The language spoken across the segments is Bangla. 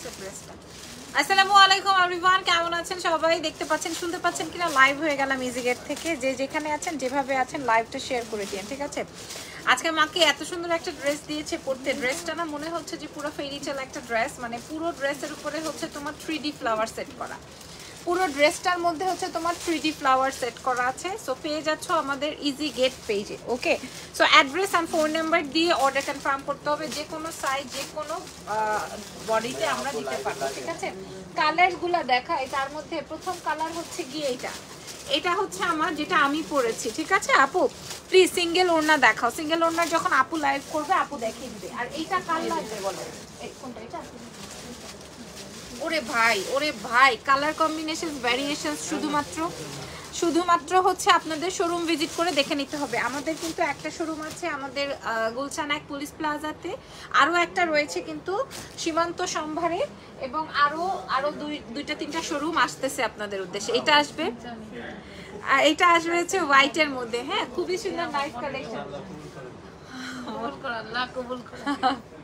হয়েছে ড্রেসটা কেমন আছেন সবাই? দেখতে পাচ্ছেন, শুনতে পাচ্ছেন কিনা? লাইভ হয়ে গেলাম ইজি গেট থেকে। যে যেখানে আছেন, যেভাবে আছেন লাইভটা শেয়ার করে দিন ঠিক আছে? আজকে মাকে এত সুন্দর একটা ড্রেস দিয়েছে পড়তে ড্রেসটা না মনে হচ্ছে যে পুরো ফেরিচাল একটা ড্রেস মানে পুরো ড্রেসের উপরে হচ্ছে তোমার থ্রি ডি ফ্লাওয়ার সেট করা। পুরো ড্রেসটার মধ্যে হচ্ছে তোমার থ্রি ফ্লাওয়ার সেট করা আছে। সো পেয়ে যাচ্ছ আমাদের ইজি গেট পেজে okay so address and phone number দিয়ে অর্ডার কনফার্ম করতে হবে। যে কোনো সাইজ যে কোনো বডিতে আমরা দিতে পারব, ঠিক আছে? কালারগুলো দেখাই, তার মধ্যে প্রথম কালার হচ্ছে গিয়ে এইটা। এটা হচ্ছে আমার যেটা আমি পরেছি, ঠিক আছে আপু? প্লিজ সিঙ্গেল ওড়না দেখাও। সিঙ্গেল ওড়না যখন আপু লাইভ করবে, আপু দেখিয়ে দিবে। আর এইটা কার লাগবে বলো কোনটা? এটা ওরে ভাই ওরে ভাই কালার কম্বিনেশন ভ্যারিয়েশন শুধুমাত্র শুধুমাত্র হচ্ছে আপনাদের শোরুম ভিজিট করে দেখে নিতে হবে। আমাদের কিন্তু একটা শোরুম আছে আমাদের গুলশান এক পুলিশ প্লাজাতে। আরও একটা রয়েছে কিন্তু সীমান্ত সম্ভারে এবং আরও আরও দুই দুইটা তিনটা শোরুম আসতেছে আপনাদের উদ্দেশ্যে। এটা আসবে? এটা আসবে হচ্ছে হোয়াইটের মধ্যে। হ্যাঁ খুবই সুন্দর নাইস কালেকশন কবুল কর আল্লাহ কবুল কর।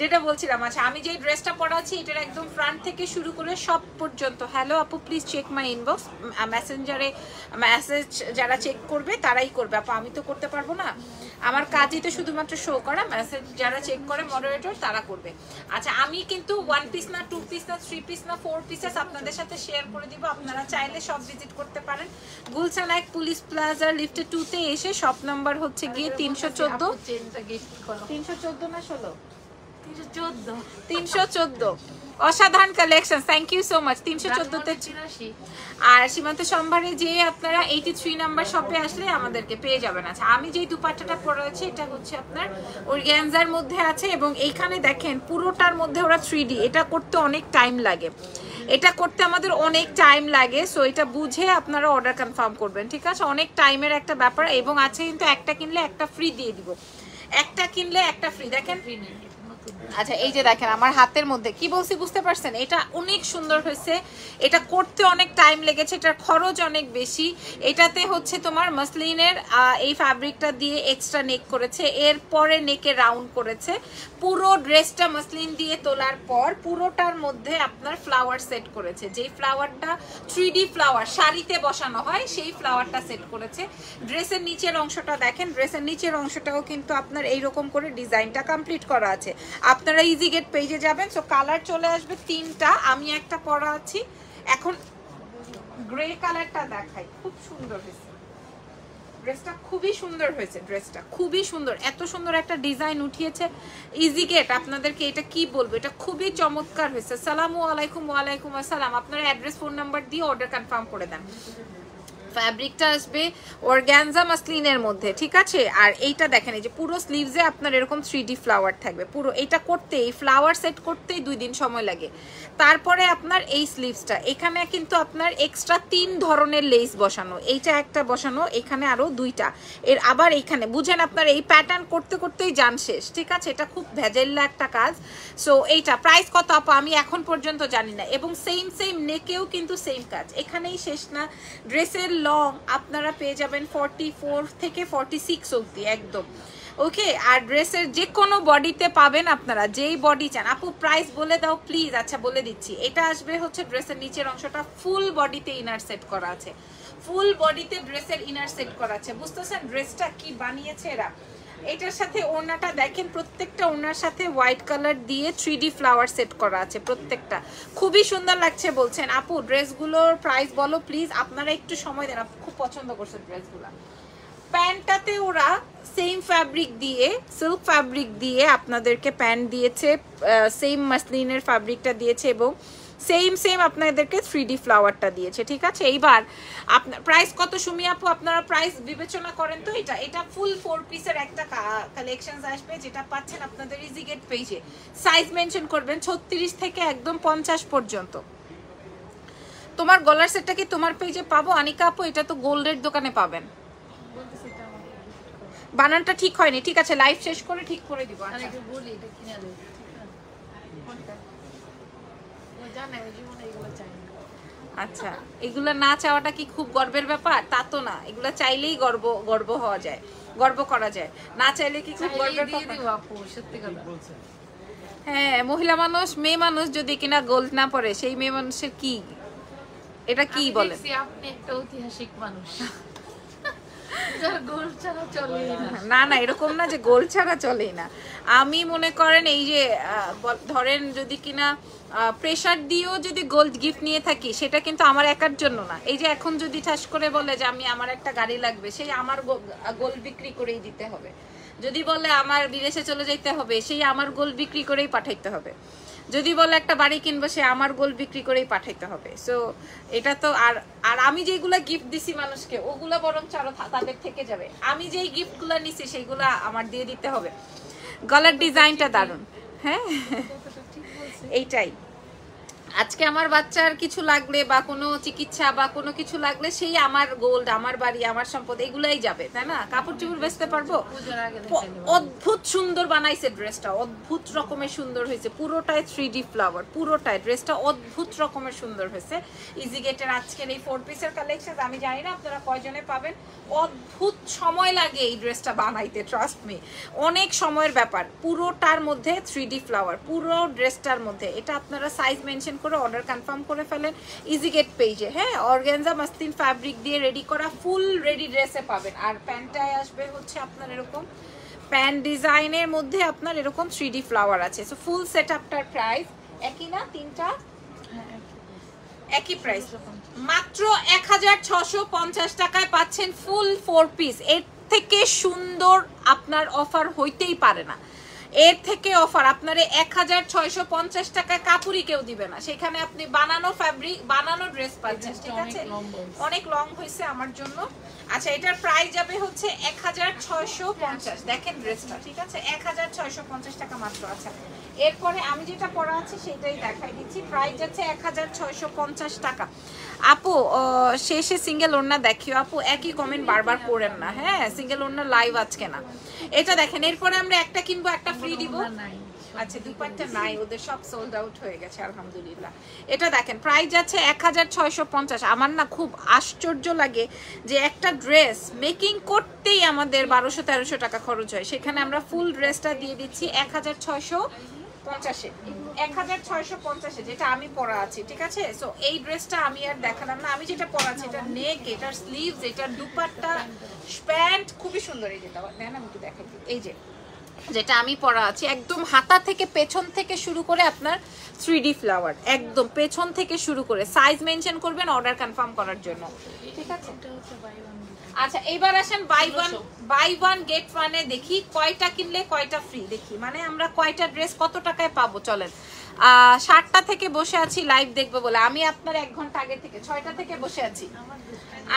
যেটা বলছিলাম আচ্ছা আমি যে ড্রেসটা পরাচ্ছি এটার একদম ফ্রন্ট থেকে শুরু করে সব পর্যন্ত। হ্যালো আপু প্লিজ চেক মাই ইনবক্স মেসেঞ্জারে মেসেজ যারা চেক করবে তারাই করবে। আপু আমি তো করতে পারব না। আমার কাজই তো শুধুমাত্র শো করা মেসেজ যারা চেক করে মডারেটর তারা করবে। আচ্ছা আমি কিন্তু ওয়ান পিস না টু পিস না থ্রি পিস না ফোর পিসেস আপনাদের সাথে শেয়ার করে দিব। আপনারা চাইলে সব ভিজিট করতে পারেন। গুলশান এক পুলিশ প্লাজা লিফটে টুতে এসে শপ নাম্বার হচ্ছে গিয়ে তিনশো চোদ্দ। তিনশো চোদ্দ না ষোলো? তিনশো চোদ্দ। অসাধারণ collection thank you so much তিনশো চোদ্দতে আর সীমান্ত সম্ভারে যে আপনারা এইটি থ্রি নাম্বার শপে আসলে আমাদেরকে পেয়ে যাবেন আচ্ছা আমি যে দুপাট্টাটা পরেছি এটা হচ্ছে আপনার ওরিগ্যানজার মধ্যে আছে এবং এইখানে দেখেন পুরোটার মধ্যে ওরা থ্রি এটা করতে অনেক টাইম লাগে। এটা করতে আমাদের অনেক টাইম লাগে সো এটা বুঝে আপনারা অর্ডার কনফার্ম করবেন ঠিক আছে? অনেক টাইমের একটা ব্যাপার এবং আছে কিন্তু একটা কিনলে একটা ফ্রি দিয়ে দিব। একটা কিনলে একটা ফ্রি দেখেন আচ্ছা এই যে দেখেন, আমার হাতের মধ্যে, কি বলছি বুঝতে পারছেন? এটা অনেক সুন্দর হয়েছে। এটা করতে অনেক টাইম লেগেছে, এটার খরচ অনেক বেশি। এটাতে হচ্ছে তোমার মাসলিনের এই ফ্যাব্রিকটা দিয়ে এক্সট্রা নেক করেছে। এরপরে নেকে রাউন্ড করেছে। পুরো ড্রেসটা মাসলিন দিয়ে তোলার পর পুরোটার মধ্যে আপনার ফ্লাওয়ার সেট করেছে। যেই ফ্লাওয়ারটা থ্রি ফ্লাওয়ার শাড়িতে বসানো হয়, সেই ফ্লাওয়ারটা সেট করেছে। ড্রেসের নিচের অংশটা দেখেন ড্রেসের নিচের অংশটাও কিন্তু আপনার এইরকম করে ডিজাইনটা কমপ্লিট করা আছে। আপনারা ইজি গেট পেজে যাবেন। সো কালার চলে আসবে তিনটা, আমি একটা পরা আছি। এখন গ্রে কালারটা দেখাই। খুব সুন্দর হয়েছে। ড্রেসটা খুবই সুন্দর হয়েছে ড্রেসটা খুবই সুন্দর। এত সুন্দর একটা ডিজাইন উঠিয়েছে। ইজি গেট আপনাদেরকে এটা কি বলব? এটা খুবই চমৎকার হয়েছে। সালামু আলাইকুম, ওয়ালাইকুম আসসালাম। আপনারা অ্যাড্রেস ফোন নাম্বার দিয়ে অর্ডার কনফার্ম করে দেন। ফ্যাব্রিকটা আসবে অর্গ্যানজা মাসলিনের মধ্যে, ঠিক আছে? আর এইটা দেখেন, এই যে পুরো স্লিভসে আপনার এরকম থ্রি ফ্লাওয়ার থাকবে। পুরো, এটা করতে এই ফ্লাওয়ার সেট করতেই দুই দিন সময় লাগে। তারপরে আপনার এই স্লিভসটা এখানে কিন্তু আপনার এক্সট্রা তিন ধরনের লেস বসানো। এইটা একটা বসানো, এখানে আরও দুইটা। এর আবার এইখানে বুঝেন আপনার এই প্যাটার্ন করতে করতেই যান শেষ, ঠিক আছে? এটা খুব ভেজাল্লা একটা কাজ। সো এইটা প্রাইস কত আপু? আমি এখন পর্যন্ত জানি না। এবং সেম সেম নেকেও কিন্তু সেম কাজ। এখানেই শেষ না। ড্রেসের লং আপনারা পেয়ে যাবেন ফর্টি ফোর থেকে ফর্টি সিক্স অব্দি একদম। ওকে আর ড্রেসের যে কোনো বডিতে পাবেন আপনারা, যেই বডি চান। আপু প্রাইস বলে দাও প্লিজ আচ্ছা বলে দিচ্ছি। এটা আসবে হচ্ছে ড্রেসের নিচের অংশটা ফুল বডিতে ইনার সেট করা আছে। ফুল বডিতে ড্রেসের ইনার সেট করা আছে। বুঝতেছেন? ড্রেসটা কি বানিয়েছে এরা? এটার সাথে ওড়নাটা দেখেন, প্রত্যেকটা ওড়নার সাথে হোয়াইট কালার দিয়ে থ্রি ফ্লাওয়ার সেট করা আছে, প্রত্যেকটা। খুবই সুন্দর লাগছে বলছেন। আপু, ড্রেসগুলোর প্রাইস বলো প্লিজ আপনারা একটু সময় দেন আপু খুব পছন্দ করছেন ড্রেসগুলো। প্যান্টটাতে ওরা সেম ফ্যাব্রিক দিয়ে সিল্ক ফ্যাব্রিক দিয়ে আপনাদেরকে প্যান্ট দিয়েছে সেম মাসলিনের ফ্যাব্রিকটা দিয়েছে এবং সেম সেম আপনাদেরকে থ্রি ডি ফ্লাওয়ারটা দিয়েছে, ঠিক আছে? এইবার আপনার প্রাইস কত সুমি আপু? আপনারা প্রাইস বিবেচনা করেন তো? এটা এটা ফুল ফোর পিসের একটা কালেকশন আসবে যেটা পাচ্ছেন আপনাদের ইজি গেট পেজে সাইজ মেনশন করবেন ছত্রিশ থেকে একদম পঞ্চাশ পর্যন্ত। তোমার গলার সেটটা কি তোমার পেজে পাবো? আনিকা আপু, এটা তো গোল্ডের দোকানে পাবেন। বানানটা ঠিক হয়নি, ঠিক আছে? লাইভ শেষ করে ঠিক করে দিব। আচ্ছা। বলি, এটা কিনে দেবো ও জানে ওই জীবনে এগুলো চাই না আচ্ছা এগুলা না চাওয়াটা কি খুব গর্বের ব্যাপার? তা তো না এগুলা চাইলেই গর্ব গর্ব হওয়া যায় গর্ব করা যায়। না চাইলে কি খুব গর্বের হ্যাঁ মহিলা মানুষ মেয়ে মানুষ যদি কিনা গোল না পরে সেই মেয়ে মানুষের কি? এটা কি বলে আপনি একটা ঐতিহাসিক মানুষ যার গোল ছাড়া চলেই না। না এরকম না যে গোল ছাড়া চলেই না। আমি মনে করেন এই যে ধরেন যদি কিনা প্রেশার দিয়েও যদি গোল্ড গিফট নিয়ে থাকি, সেটা কিন্তু আমার একার জন্য না। এই যে এখন যদি ঠাস করে বলে যে আমি, আমার একটা গাড়ি লাগবে, সেই আমার গোল্ড বিক্রি করেই দিতে হবে। যদি বলে আমার বিদেশে চলে যেতে হবে, সেই আমার গোল্ড বিক্রি করেই পাঠাইতে হবে। যদি বলে একটা বাড়ি কিনবো সে আমার গোল বিক্রি করেই পাঠাইতে হবে। সো এটা তো আর আর আমি যেগুলা গিফট দিছি মানুষকে ওগুলো বরং আরও তাদের থেকে যাবে। আমি যেই গিফটগুলো নিছি সেইগুলো আমার দিয়ে দিতে হবে। গলার ডিজাইনটা দারুণ। হ্যাঁ? এইটাই। আজকে আমার বাচ্চার কিছু লাগলে বা কোনো চিকিৎসা বা কোনো কিছু লাগলে সেই আমার গোল্ড আমার বাড়ি আমার সম্পদ এগুলাই যাবে তাই না? কাপড় চোপড় বেচতে পারব। অদ্ভুত সুন্দর বানাইছে ড্রেসটা অদ্ভুত রকমের সুন্দর হয়েছে পুরোটাই থ্রি ডি ফ্লাওয়ার পুরোটাই। ড্রেসটা অদ্ভুত রকমের সুন্দর হয়েছে। ইজি গেটের আজকের এই ফোর পিসের কালেকশন আমি জানি না আপনারা কয়জনে পাবেন। অদ্ভুত সময় লাগে এই ড্রেসটা বানাইতে ট্রাস্ট মি অনেক সময়ের ব্যাপার পুরোটার মধ্যে থ্রি ডি ফ্লাওয়ার পুরো ড্রেসটার মধ্যে। এটা আপনারা সাইজ মেনশন করে অর্ডার কনফার্ম করে ফেলেন ইজি গেট পেজে হ্যাঁ অর্গেনজা মাস্তিন ফ্যাব্রিক দিয়ে রেডি করা ফুল রেডি ড্রেসে পাবেন। আর প্যান্টটায় আসবে হচ্ছে আপনার এরকম প্যান্ট ডিজাইনের মধ্যে আপনার এরকম থ্রি ডি ফ্লাওয়ার আছে। সো ফুল সেট আপটার প্রাইস একই না? তিনটা? হ্যাঁ, একই প্রাইস মাত্র এক হাজার ছশো পঞ্চাশ টাকায় পাচ্ছেন ফুল ফোর পিস এর থেকে সুন্দর আপনার অফার হইতেই পারে না। এর থেকে অফার আপনারে এক হাজার ছয়শো পঞ্চাশ টাকায় কাপড়ই কেউ দিবে না। সেখানে আপনি বানানো ফ্যাব্রিক বানানো ড্রেস পাচ্ছেন ঠিক অনেক আছে? অনেক লং হয়েছে আমার জন্য। আচ্ছা এটার প্রাইস যাবে হচ্ছে এক হাজার ছয়শো পঞ্চাশ। দেখেন ড্রেসটা ঠিক আছে? এক হাজার ছয়শো পঞ্চাশ টাকা মাত্র আচ্ছা এরপরে আমি যেটা পরা আছে সেটাই দেখাই দিচ্ছি। প্রাইস যাচ্ছে এক হাজার ছয়শো পঞ্চাশ টাকা। আপু শেষে সিঙ্গেল ওড়না দেখিও। আপু একই কমেন্ট বারবার করেন না হ্যাঁ? সিঙ্গেল ওড়না লাইভ আজকে না। এটা দেখেন এরপরে আমরা একটা কিনবো একটা ফ্রি দিব। আচ্ছা দুপাট্টা নাই ওদের সব সোল্ড আউট হয়ে গেছে আলহামদুলিল্লাহ। এটা দেখেন প্রাইস যাচ্ছে এক হাজার ছয়শো পঞ্চাশ। আমার না খুব আশ্চর্য লাগে যে একটা ড্রেস মেকিং করতেই আমাদের বারোশো তেরোশো টাকা খরচ হয়। সেখানে আমরা ফুল ড্রেসটা দিয়ে দিচ্ছি এক হাজার ছয়শো পঞ্চাশে। এক হাজার ছয়শো পঞ্চাশে যেটা আমি পরা আছি, ঠিক আছে? সো এই ড্রেসটা আমি আর দেখালাম না। আমি যেটা পরা আছি, এটা নেক এটার স্লিভস এটার দুপাট্টা, প্যান্ট, খুবই সুন্দর এই যেটা। নেন আমি একটু দেখাই। এই যে, যেটা আমি পরা আছি, একদম হাতা থেকে পেছন থেকে শুরু করে আপনার থ্রি ফ্লাওয়ার একদম পেছন থেকে শুরু করে। সাইজ মেনশন করবেন অর্ডার কনফার্ম করার জন্য। ঠিক আছে? আচ্ছা এবার আসেন buy one buy one get ওয়ানে দেখি কয়টা কিনলে কয়টা ফ্রি দেখি। মানে আমরা কয়টা ড্রেস কত টাকায় পাবো চলেন। সাতটা থেকে বসে আছি লাইভ দেখব বলে। আমি আপনার এক ঘণ্টা আগে থেকে ছয়টা থেকে বসে আছি।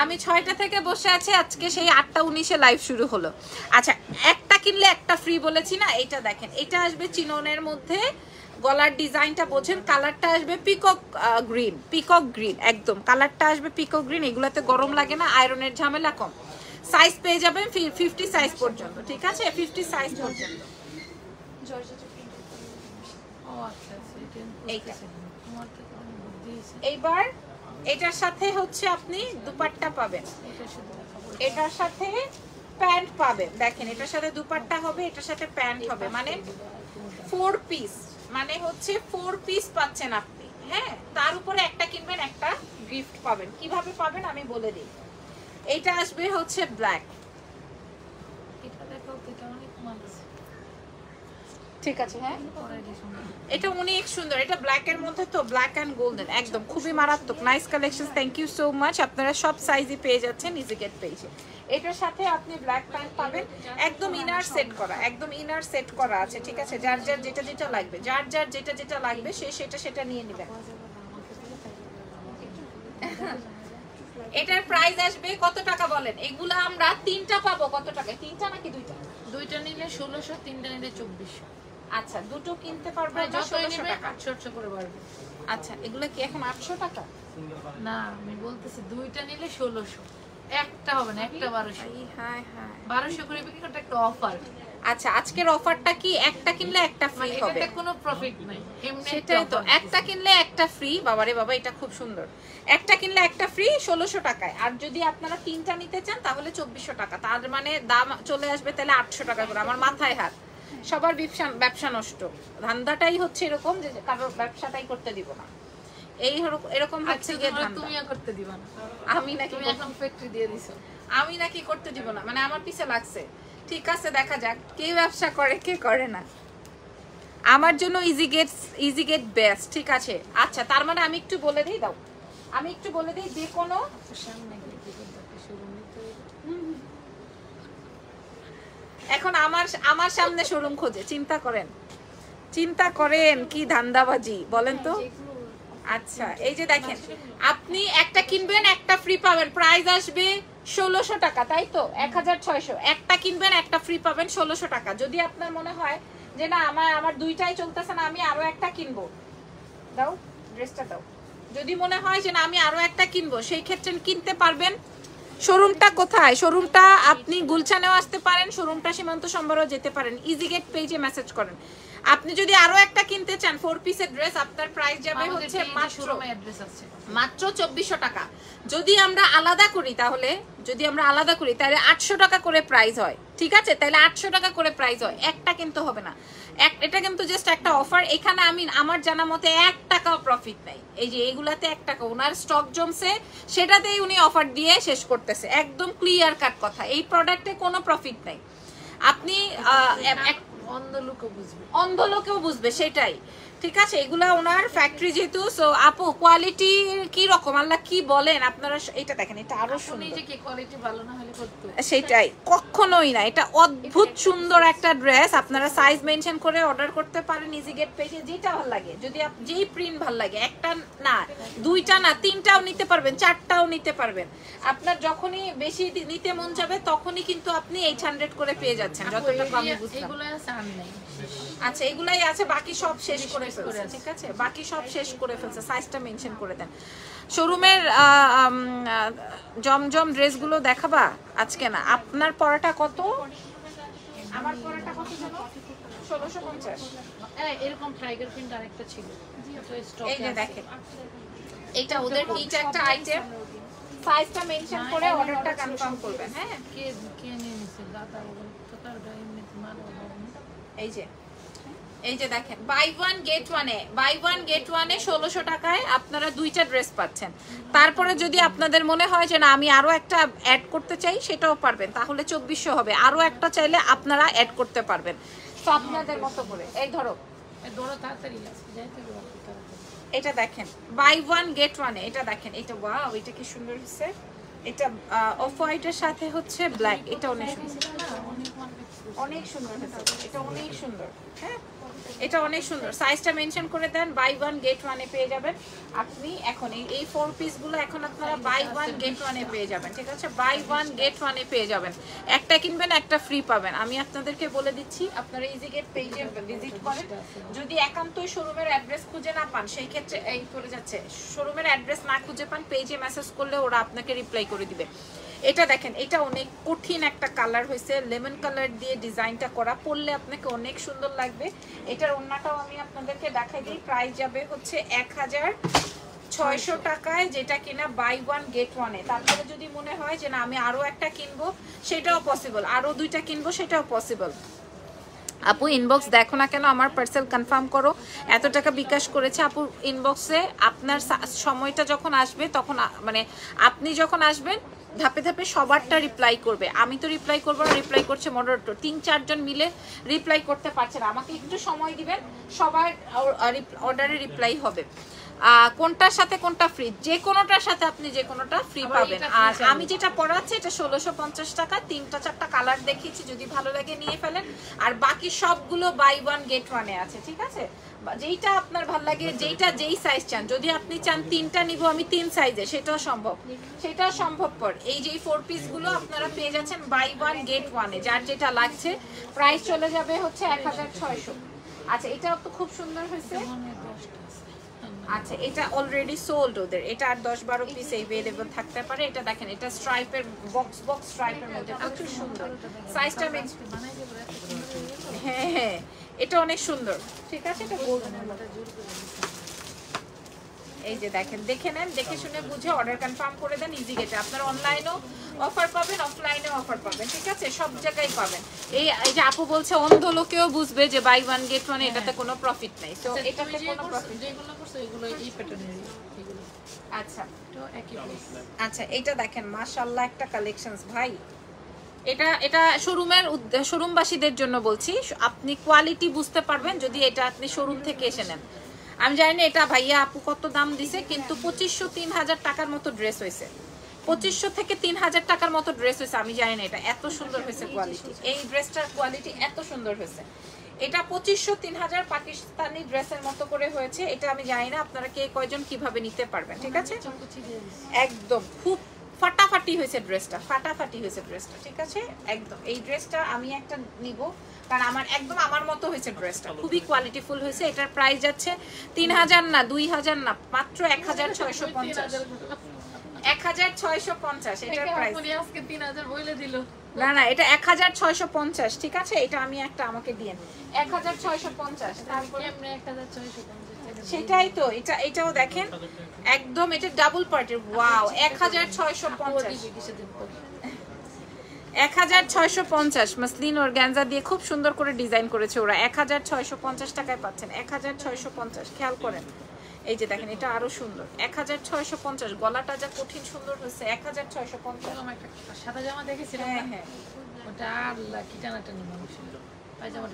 আমি ছয়টা থেকে বসে আছি আজকে সেই আটটা উনিশে লাইভ শুরু হলো। আচ্ছা একটা কিনলে একটা ফ্রি বলেছি না? এটা দেখেন এটা আসবে চিননের মধ্যে গলার ডিজাইনটা বোঝেন কালারটা আসবে পিকক গ্রিন পিকক গ্রিন একদম। কালারটা আসবে পিকক গ্রিন এগুলাতে গরম লাগে না আয়রনের ঝামেলা কম। সাইজ পেয়ে যাবেন ফিফটি সাইজ পর্যন্ত ঠিক আছে? ফিফটি সাইজ পর্যন্ত। ও আচ্ছা আচ্ছা। এইবার এটার সাথে হচ্ছে আপনি দুপাট্টা পাবেন। এটার সাথে প্যান্ট পাবেন। দেখেন এটার সাথে দুপাট্টা হবে এটার সাথে প্যান্ট হবে। মানে ফোর পিস মানে হচ্ছে ফোর পিস পাচ্ছেন আপনি হ্যাঁ? তার উপরে একটা কিনবেন একটা গিফট পাবেন। কীভাবে পাবেন আমি বলে দিই। এইটা আসবে হচ্ছে ব্ল্যাক ঠিক আছে হ্যাঁ। এটা অনেক সুন্দর। এটা ব্ল্যাক এর মধ্যে তো ব্ল্যাক অ্যান্ড গোল্ডেন একদম। খুবই মারাত্মক। Nice collection thank you so much আপনারা সব সাইজই পেয়ে যাচ্ছেন ইজি গেট পেজে এটার সাথে আপনি ব্ল্যাক প্যান্ট পাবেন। একদম ইনার সেট করা একদম ইনার সেট করা আছে ঠিক আছে? যার যার যেটা যেটা লাগবে যার যার যেটা যেটা লাগবে সে সেটা সেটা নিয়ে নেবেন। এটার প্রাইস আসবে কত টাকা বলেন? এগুলো আমরা তিনটা পাবো কত টাকা তিনটা নাকি দুইটা? দুইটা নিলে ষোলোশো তিনটা নিলে চব্বিশশো। আচ্ছা দুটো কিনতে পারব ষোলোশো টাকা? আটশো করে বাড়বে। আচ্ছা এগুলো কি এখন আটশো টাকা? না আমি বলতেছি দুইটা নিলে ষোলোশো। একটা হবে না একটা বারোশো। এই, হায় হায় বারোশো করে বিক্রি করতে একটা অফার আচ্ছা আজকের অফারটা কি? একটা কিনলে একটা ফ্রি মানে হবে। কোনো প্রফিট নাই সেটাই তো। একটা কিনলে একটা ফ্রি বাবারে বাবা এটা খুব সুন্দর। একটা কিনলে একটা ফ্রি ষোলোশো টাকায়। আর যদি আপনারা তিনটা নিতে চান তাহলে চব্বিশশো টাকা। তার মানে দাম চলে আসবে তাহলে আটশো টাকা করে আমার মাথায় হাত। সবার ব্যবসা ব্যবসা নষ্ট। ধান্দাটাই হচ্ছে এরকম যে কারোর ব্যবসাটাই করতে দিব না। এই এরকম হচ্ছে আচ্ছা গিয়ে তোমার- করতে দিবা না। আমি নাকি করতে- এখন ফ্যাক্টরি দিয়ে দিছো। আমি নাকি করতে দিব না। মানে আমার পিছে লাগছে। ঠিক আছে দেখা যাক। কে ব্যবসা করে কে করে না। আমার জন্য Easy Gate Easy Gate best ঠিক আছে। আচ্ছা তার মানে আমি একটু বলে দিই দাও। আমি একটু বলে দিই যে কোনো। এখন আমার আমার সামনে শোরুম খোঁজে। চিন্তা করেন। চিন্তা করেন কি ধান্দাবাজি। বলেন তো। যেগুলো আচ্ছা এই যে দেখেন, আপনি একটা কিনবেন, একটা ফ্রি পাবেন। প্রাইস আসবে ষোলোশো টাকা, তাই তো? এক হাজার ছয়শো। একটা কিনবেন, একটা ফ্রি পাবেন ষোলোশো টাকা। যদি আপনার মনে হয় যে না, আমার আমার দুইটাই চলতেছে না, আমি আরও একটা কিনবো। দাও ড্রেসটা দাও। যদি মনে হয় যে না, আমি আরও একটা কিনবো, সেই ক্ষেত্রে কিনতে পারবেন। শোরুমটা কোথায়? শোরুমটা আপনি গুলশানেও আসতে পারেন, শোরুমটা সীমান্ত সম্বরও যেতে পারেন। ইজি গেট পেজে মেসেজ করেন। আপনি যদি আরও একটা কিনতে চান ফোর পিসের ড্রেস আপনার প্রাইস যাবে হচ্ছে মাত্র আছে। মাত্র চব্বিশশো টাকা। যদি আমরা আলাদা করি তাহলে যদি আমরা আলাদা করি তাহলে আটশো টাকা করে প্রাইস হয়। ঠিক আছে? তাহলে আটশো টাকা করে প্রাইস হয়। একটা কিন্তু হবে না। এক এটা কিন্তু জাস্ট একটা অফার এখানে আমি আমার জানা মতে এক টাকাও প্রফিট নাই। এই যে এইগুলাতে এক টাকা। ওনার স্টক জমছে সেটাতেই উনি অফার দিয়ে শেষ করতেছে। একদম ক্লিয়ার কাট কথা। এই প্রোডাক্টে কোনো প্রফিট নাই। আপনি অন্ধ লোকও বুঝবে। অন্ধ লোকেও বুঝবে সেটাই। ঠিক আছে এগুলা ওনার ফ্যাক্টরি যেহেতু সো আপু কোয়ালিটি কি রকম? আল্লাহ কি বলেন? আপনারা এটা দেখেন এটা আরও সুন্দর। যে কি কোয়ালিটি ভালো না হলে করতো সেটাই কখনোই না। এটা অদ্ভুত সুন্দর একটা ড্রেস আপনারা সাইজ মেনশন করে অর্ডার করতে পারেন ইজি গেট পেজে যেটা ভালো লাগে। যদি যেই প্রিন্ট ভালো লাগে। একটা না দুইটা না তিনটাও নিতে পারবেন চারটাও নিতে পারবেন। আপনার যখনই বেশি নিতে মন যাবে তখনই কিন্তু আপনি এইট হান্ড্রেড করে পেয়ে যাচ্ছেন যতটা আমি বুঝলাম। এগুলো নেই আচ্ছা এগুলাই আছে বাকি সব শেষ করে ফেলছে ঠিক আছে? বাকি সব শেষ করে ফেলছে সাইজটা মেনশন করে দেন। শোরুমের জমজম ড্রেসগুলো দেখাবা? আজকে না আপনার পড়াটা কত? আমার পড়াটা কত জানো ষোলোশো পঞ্চাশ। এরকম টাইগার প্রিন্ট আরেকটা ছিল। এই যে দেখেন। এটা ওদের একটা আইটেম সাইজটা মেনশন করে অর্ডারটা কনফার্ম করবেন হ্যাঁ? কে কে নিয়ে নিছে? দাদা ওগুলো তো তার এমনিতে মাল এই যে এই যে দেখেন বাই ওয়ান গেট ওয়ানে বাই ওয়ান গেট ওয়ানে ষোলোশো টাকায় আপনারা দুইটা ড্রেস পাচ্ছেন। তারপরে যদি আপনাদের মনে হয় যে না আমি আরও একটা অ্যাড করতে চাই সেটাও পারবেন। তাহলে চব্বিশশো হবে। আরও একটা চাইলে আপনারা অ্যাড করতে পারবেন। তো আপনাদের মতো করে। এই ধরো। এটা দেখেন বাই ওয়ান গেট ওয়ানে এটা দেখেন এটা ওয়াও এটা কি সুন্দর হচ্ছে এটা অফ হোয়াইটের সাথে হচ্ছে ব্ল্যাক এটা অনেক সুন্দর। এটা অনেক সুন্দর। হ্যাঁ? সাইজটা মেনশন করে দেন বাই ওয়ান গেট ওয়ানে পেয়ে যাবেন। আপনি এখন এই ফোর পিসগুলো এখন আপনারা বাই ওয়ান গেট ওয়ানে পেয়ে যাবেন, ঠিক আছে? বাই ওয়ান গেট ওয়ানে পেয়ে যাবেন। একটা কিনবেন, একটা ফ্রি পাবেন। আমি আপনাদেরকে বলে দিচ্ছি, আপনারা ইজি গেট পেজে ভিজিট করেন। যদি একান্তই শোরুমের অ্যাড্রেস খুঁজে না পান, সেই ক্ষেত্রে এই করে যাচ্ছে। শোরুমের অ্যাড্রেস না খুঁজে পান পেজে মেসেজ করলে ওরা আপনাকে রিপ্লাই করে দিবে। এটা দেখেন এটা অনেক কঠিন একটা কালার হয়েছে। লেমন কালার দিয়ে ডিজাইনটা করা পরলে আপনাকে অনেক সুন্দর লাগবে। এটার অন্যটাও আমি আপনাদেরকে দেখাই দিই। প্রাইস যাবে হচ্ছে এক হাজার ছয়শো টাকায় যেটা কিনা বাই ওয়ান গেট ওয়ানে তারপরে যদি মনে হয় যে না আমি আরও একটা কিনবো সেটাও পসিবল আরও দুইটা কিনবো সেটাও পসিবল আপু ইনবক্স দেখো না কেন আমার পার্সেল কনফার্ম করো। এত টাকা বিকাশ করেছে। আপু ইনবক্সে আপনার সময়টা যখন আসবে তখন মানে আপনি যখন আসবেন ধাপে ধাপে সবারটা রিপ্লাই করবে। আমি তো রিপ্লাই করব না রিপ্লাই করছে মডারেটর তিন চারজন মিলে রিপ্লাই করতে পারছে না। আমাকে একটু সময় দিবেন সবার অর্ডারে রিপ্লাই হবে। আহ, কোনটার সাথে কোনটা ফ্রি যে কোনোটার সাথে আপনি যে কোনোটা ফ্রি পাবেন। আর আমি যেটা পড়াচ্ছি এটা ষোলোশো পঞ্চাশ টাকা তিনটা চারটা কালার দেখিয়েছি যদি ভালো লাগে নিয়ে ফেলেন। আর বাকি সবগুলো বাই ওয়ান গেট ওয়ানে আছে ঠিক আছে? যেইটা আপনার ভালো লাগে যেইটা যেই সাইজ চান। যদি আপনি চান তিনটা নিব আমি তিন সাইজে সেটাও সম্ভব। সেটাও সম্ভবপর। এই যে ফোর পিসগুলো আপনারা পেয়ে যাচ্ছেন বাই ওয়ান গেট ওয়ানে যার যেটা লাগছে প্রাইস চলে যাবে হচ্ছে এক হাজার ছয়শো। আচ্ছা এটাও তো খুব সুন্দর হয়েছে মনে হয় দশটা আছে আচ্ছা এটা অলরেডি সোল্ড ওদের। এটা আর দশ বারো পিস এভেলেবল থাকতে পারে। এটা দেখেন এটা স্ট্রাইপের বক্স বক্স স্ট্রাইপের মধ্যে। প্রচুর সুন্দর। সাইজটা মেন হয়ে হ্যাঁ হ্যাঁ। এটা অনেক সুন্দর। ঠিক আছে এটা এর মধ্যে। জোর করে দিছে। এই যে দেখেন দেখে নেন দেখে শুনে বুঝে অর্ডার কনফার্ম করে দেন ইজি গেটে আপনারা অনলাইনেও অফার পাবেন অফলাইনেও অফার পাবেন ঠিক আছে? সব জায়গায় পাবেন। এই এই যে আপু বলছে অন্ধ লোকেও বুঝবে যে বাই ওয়ান গেট ওয়ান এটাতে কোনো প্রফিট নাই। তো আচ্ছা, এটাতে কোনো প্রফিট যেগুলো করছ এগুলো এই প্যাটার্নের আচ্ছা। তো একই। আচ্ছা এটা দেখেন মাশাআল্লাহ একটা কালেকশনস ভাই। এটা এটা শোরুমের শোরুমবাসীদের জন্য বলছি। আপনি কোয়ালিটি বুঝতে পারবেন যদি এটা আপনি শোরুম থেকে এসে নেন। আমি জানি না এটা ভাইয়া আপু কত দাম দিছে কিন্তু পঁচিশশো তিন হাজার টাকার মতো ড্রেস হয়েছে। পঁচিশশো থেকে তিন হাজার টাকার মতো ড্রেস হয়েছে আমি জানি না এটা। এত সুন্দর হয়েছে কোয়ালিটি এই ড্রেসটার কোয়ালিটি এত সুন্দর হয়েছে। এটা পঁচিশশো তিন হাজার পাকিস্তানি ড্রেসের মতো করে হয়েছে এটা আমি জানি না আপনারা কে কয়জন কীভাবে নিতে পারবেন ঠিক আছে। একদম খুব ফাটাফাটি হয়েছে ড্রেসটা ফাটাফাটি হয়েছে ড্রেসটা ঠিক আছে? একদম এই ড্রেসটা আমি একটা নিব কারণ আমার একদম আমার মতো হয়েছে ড্রেসটা খুবই কোয়ালিটিফুল হয়েছে এটার প্রাইস যাচ্ছে তিন হাজার না দুই হাজার না মাত্র এক হাজার ছয়শো পঞ্চাশ। এক হাজার ছয়শো পঞ্চাশ এটার প্রাইস আজকে তিন হাজার বলে দিল। না না এটা এক হাজার ছয়শো পঞ্চাশ ঠিক আছে? এটা আমি একটা আমাকে দিয়ে এক হাজার ছয়শো পঞ্চাশ তারপরে কেমনে 1650 সেটাই তো এটা এটাও দেখেন একদম এটা ডাবল পার্টের ওয়াও এক হাজার ছয়শো পঞ্চাশ। এক হাজার ছয়শো পঞ্চাশ মাসলিন দিয়ে খুব সুন্দর করে ডিজাইন করেছে ওরা। এক হাজার ছয়শো পঞ্চাশ টাকায় পাচ্ছেন এক হাজার ছয়শো পঞ্চাশ খেয়াল করেন। এই যে দেখেন এটা আরও সুন্দর। এক হাজার ছয়শো পঞ্চাশ গলাটা যা কঠিন সুন্দর হচ্ছে এক হাজার ছয়শো পঞ্চাশ। সাদা জামা দেখেছিলাম হ্যাঁ হ্যাঁ। ওটা আল্লাহ কি টানাটানি মানুষের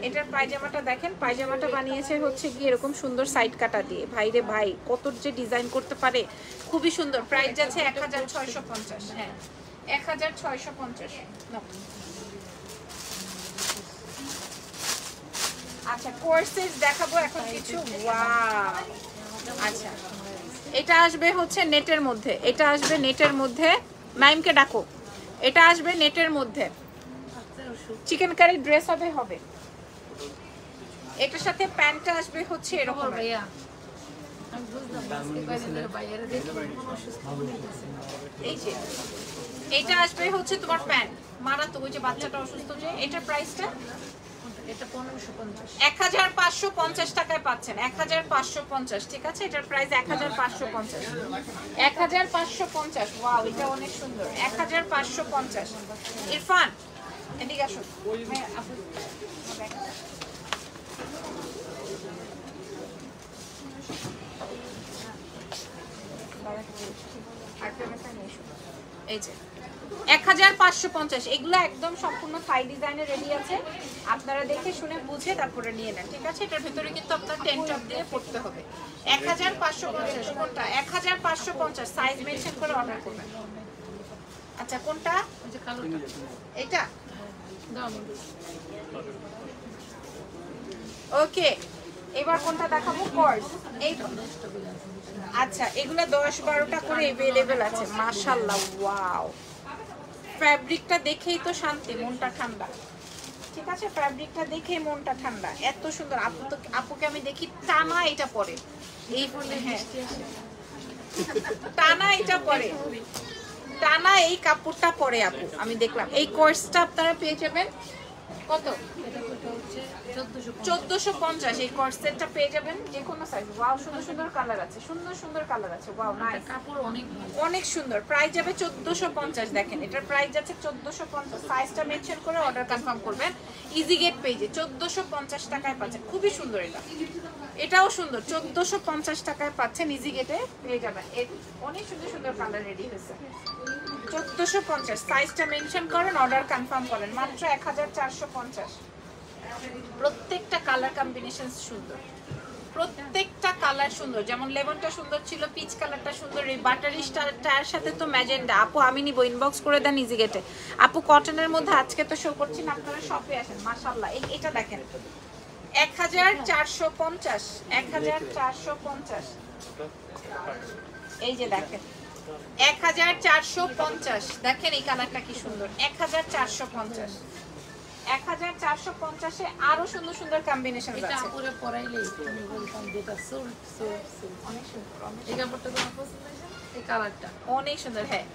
এটার পায়জামাটা দেখেন পায়জামাটা বানিয়েছে হচ্ছে কি এরকম সুন্দর সাইড কাটা দিয়ে। ভাই রে ভাই কত যে ডিজাইন করতে পারে খুবই সুন্দর। প্রাইস যাচ্ছে এক হাজার ছয়শো পঞ্চাশ। হ্যাঁ। এক হাজার ছয়শো পঞ্চাশ। আচ্ছা কোর্সেস দেখাবো এখন কিছু? ওয়াও আচ্ছা। এটা আসবে হচ্ছে নেটের মধ্যে। এটা আসবে নেটের মধ্যে। নাইমকে ডাকো। এটা আসবে নেটের মধ্যে। চিকেন কারি ড্রেস হবে হবে। এটার সাথে প্যান্টটা আসবে হচ্ছে এরকম ভাইয়া। এই যে এটা আসবে হচ্ছে তোমার প্যান্ট মারাত্মক ওই যে বাচ্চাটা অসুস্থ যে এটার প্রাইসটা এটা পনেরোশো পঞ্চাশ। এক হাজার পাঁচশো পঞ্চাশ টাকায় পাচ্ছেন। এক হাজার পাঁচশো পঞ্চাশ ঠিক আছে? এটার প্রাইস এক হাজার পাঁচশো পঞ্চাশ। এক হাজার পাঁচশো পঞ্চাশ ওয়াও এটা অনেক সুন্দর। এক হাজার পাঁচশো পঞ্চাশ। ইরফান এদিকে আসুন। হ্যাঁ, আপু। এই যে এক হাজার পাঁচশো পঞ্চাশ। এগুলো একদম সম্পূর্ণ থাই ডিজাইনের রেডি আছে। আপনারা দেখে শুনে বুঝে তারপরে নিয়ে নেন ঠিক আছে? এটার ভেতরে কিন্তু আপনার টেন টপ দিয়ে পড়তে হবে। এক হাজার পাঁচশো পঞ্চাশ কোনটা? এক হাজার পাঁচশো পঞ্চাশ সাইজ মেনশন করে অর্ডার করবেন। আচ্ছা কোনটা? এটা। ওকে এবার কোনটা দেখাবো? কোর্স এই। আচ্ছা এগুলো দশ বারোটা করে অ্যাভেলেবেল আছে। ওয়াও ফ্যাব্রিকটা দেখেই তো শান্তি মনটা ঠান্ডা। ঠিক আছে? ফ্যাব্রিকটা দেখেই মনটা ঠান্ডা। এত সুন্দর। আপু তো আপুকে আমি দেখি টানা এটা পরে। এই হ্যাঁ। টানা এটা পরে। টানা এই কাপড়টা পরে আপু আমি দেখলাম। এই কোর্সটা আপনারা পেয়ে যাবেন। কত? চোদ্দশো পঞ্চাশ। এই কর্সেটটা পেয়ে যাবেন যে কোনো সাইজ ওয়াও সুন্দর সুন্দর কালার আছে সুন্দর সুন্দর কালার আছে। ওয়াও নাইস কাপড় অনেক অনেক সুন্দর। প্রাইস যাবে চোদ্দশো পঞ্চাশ দেখেন। এটার প্রাইস যাচ্ছে চোদ্দশো পঞ্চাশ। সাইজটা মেনশন করে অর্ডার কনফার্ম করবেন। ইজি গেট পেজে চোদ্দশো পঞ্চাশ টাকায় পাচ্ছেন। খুবই সুন্দর এটা। এটাও সুন্দর। চোদ্দশো পঞ্চাশ টাকায় পাচ্ছেন ইজি গেটে পেয়ে যাবেন। অনেক সুন্দর সুন্দর কালার রেডি হয়েছে। চোদ্দশো পঞ্চাশ। সাইজটা মেনশন করেন অর্ডার কনফার্ম করেন। মাত্র এক হাজার চারশো পঞ্চাশ। প্রত্যেকটা কালার সুন্দর। প্রত্যেকটা কালার সুন্দর। যেমন লেমনটা সুন্দর পিচ কালারটা সুন্দর, এই বাটারি সাথে তো আপু, আমি নিব ইনবক্স করে দেন ইজি গেটে আপু কটনের মধ্যে আজকে তো শো করছি না আপনারা শপে আসেন মাশাল্লাহ এই, এটা দেখেন। এক হাজার চারশো পঞ্চাশ। এক হাজার চারশো পঞ্চাশ। এই যে দেখেন। এক হাজার চারশো পঞ্চাশ। দেখেন এই কালারটা কি সুন্দর। এক হাজার চারশো পঞ্চাশ। এক হাজার চারশো পঞ্চাশে আরও সুন্দর সুন্দর কম্বিনেশন এটা আপুরে পরাইলেই তুমি বলতাম যেটা সুট সুট সুট অনেক সুন্দর এই কাপড়টা তোমার পছন্দ হয়েছে? এই কালারটা। অনেক সুন্দর হ্যাঁ।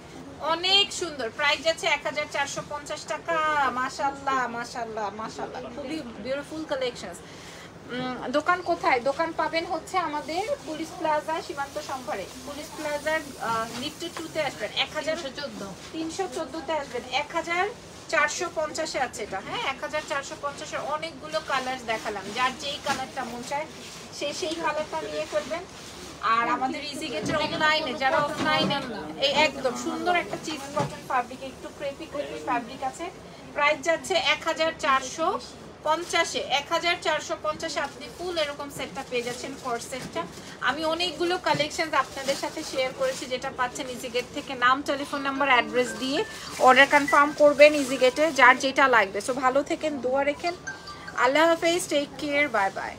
অনেক সুন্দর। প্রাইস যাচ্ছে এক হাজার চারশো পঞ্চাশ টাকা। মাশাল্লাহ মাশাল্লাহ মাশাল্লাহ খুবই বিউটিফুল কালেকশন দোকান কোথায়? দোকান পাবেন হচ্ছে আমাদের পুলিশ প্লাজা সীমান্ত সম্ভারে। পুলিশ প্লাজার লিফটেড টুতে আসবেন। এক হাজার তিনশো চোদ্দোতে আসবেন। এক হাজার চারশো পঞ্চাশে আছে এটা। হ্যাঁ এক হাজার চারশো পঞ্চাশের অনেকগুলো কালার দেখালাম। যার যেই কালারটা মন চায় সে সেই কালারটা নিয়ে করবেন। আর আমাদের ইজি গেটের অনলাইনে যারা অফলাইনে এই একদম সুন্দর একটা চিজ কটন ফ্যাব্রিক একটু ক্রেপি ক্রেপি ফ্যাব্রিক আছে। প্রাইস যাচ্ছে এক হাজার চারশো পঞ্চাশে এক হাজার চারশো পঞ্চাশে আপনি ফুল এরকম সেটটা পেয়ে যাচ্ছেন ফোর সেটটা আমি অনেকগুলো কালেকশন আপনাদের সাথে শেয়ার করেছি, যেটা পাচ্ছেন ইজিগেট থেকে। নাম টেলিফোন নাম্বার অ্যাড্রেস দিয়ে অর্ডার কনফার্ম করবেন ইজিগেটে যার যেটা লাগবে। সো ভালো থেকেন, দোয়া রেখেন। আল্লাহ হাফেজ টেক কেয়ার বাই বাই